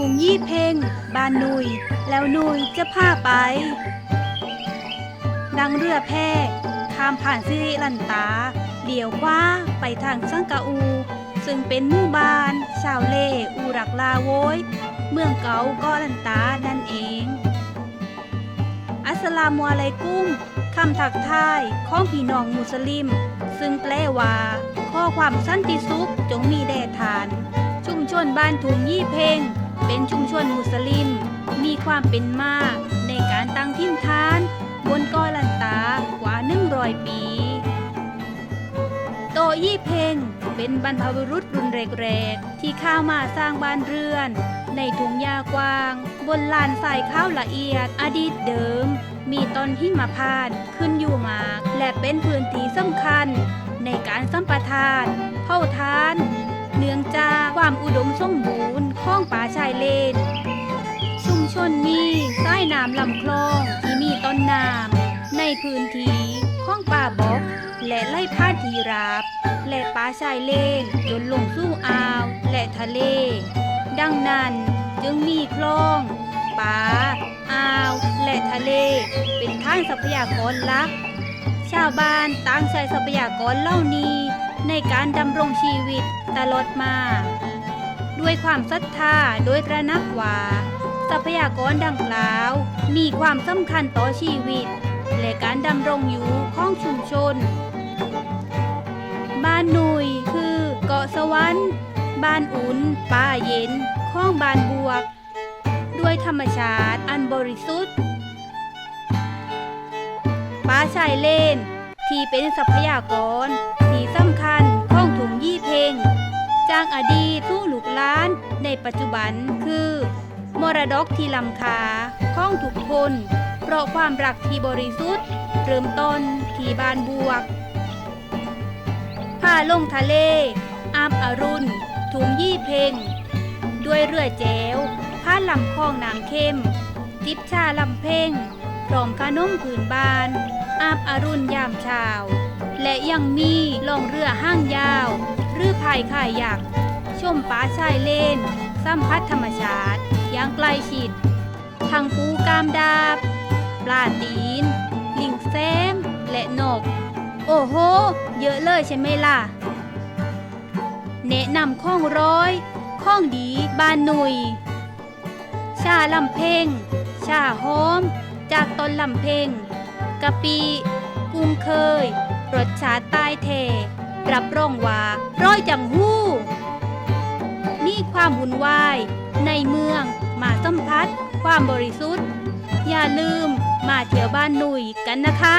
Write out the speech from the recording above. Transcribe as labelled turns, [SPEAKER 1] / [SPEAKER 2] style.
[SPEAKER 1] หุงยี่เพงบานนุย แล้วนุยจะพาไป ดังเรือแพข้ามผ่านสิริลันตาเลี้ยวขวาไปทางสังกะอู ซึ่งเป็นหมู่บ้าน ชาวเล่อูรักลาโวย เมืองเก่าก็ลันตานั่นเอง อัสลามุอะลัยกุมคำถักทายของพี่น้องมุสลิม ซึ่งแปลว่าข้อความสันติสุขจงมีแด่ทาน ชุมชนบ้านถุงยี่เพ่ง เป็นชุมชนมุสลิม มีความเป็นมาในการตั้งทิ้นทานบนกอลันตากว่า100ปี โตยี่เพ่งเป็นบรรพบุรุษรุ่นแรกๆ ที่เข้ามาสร้างบ้านเรือน ในทุ่งหญ้ากว้าง บนลานทรายข้าวละเอียดอดีตเดิม มีต้นหิมพานขึ้นอยู่มาก และเป็นพื้นที่สำคัญ ในการสัมปทาน เผ่าทาน เนื่องจากความอุดมสมบูรณ์ของป่าชายเลน ชุมชนมีใต้น้ำลำคลองที่มีต้นน้ำในพื้นที่ของป่าบก และไล่พาดทีราบ และป่าชายเลนจนลงสู่อ่าวและทะเล ดังนั้นจึงมีคลองป่าอ่าวและทะเล เป็นท่านทรัพยากรหลักชาวบ้านต่างใช้ทรัพยากรเหล่านี้ในการดำรงชีวิต ตลอดมา ด้วยความศรัทธาโดยตระหนักว่าทรัพยากรดังกล่าว มีความสำคัญต่อชีวิต และการดำรงอยู่ของชุมชน บ้านหนุยคือเกาะสวรรค์บ้านอุ่นป่าเย็นข้องบ้านบวก ด้วยธรรมชาติอันบริสุทธิ์ป่าชายเลนที่เป็นทรัพยากร จากอดีตสู่ลูกหล้าน ในปัจจุบันคือ มรดกที่ล้ำค่าของทุกคน เพราะความรักที่บริสุทธิ์ เริ่มต้นที่บ้านบวกพาลงทะเลอาบอรุณ ถุงยี่เพงด้วยเรือแจวผ่านลำคลองน้ำเข้ม จิบชาลำเพ่งพร้อมขนมผืนบาน อาบอรุณยามเช้าและยังมีลองเรือห้างยาว หรือพายข่ายยักษ์ชมป่าชายเลนสัมผัสธรรมชาติอย่างใกล้ชิดทางปูกามดาบ ปลาตีน ลิงแซม และนก โอ้โห เยอะเลยใช่ไหมล่ะ แนะนำข้องร้อย ข้องดีบานหนุย ชาลำเพ่ง ชาหอม จากต้นลำเพ่งกะปิกุ้งเคย รสชาติใต้เท รับรองว่าร้อยจังหู้มีความวุ่นวาย ในเมืองมาสัมผัสความบริสุทธิ์ อย่าลืมมาเที่ยวบ้านหนุ่ยกันนะคะ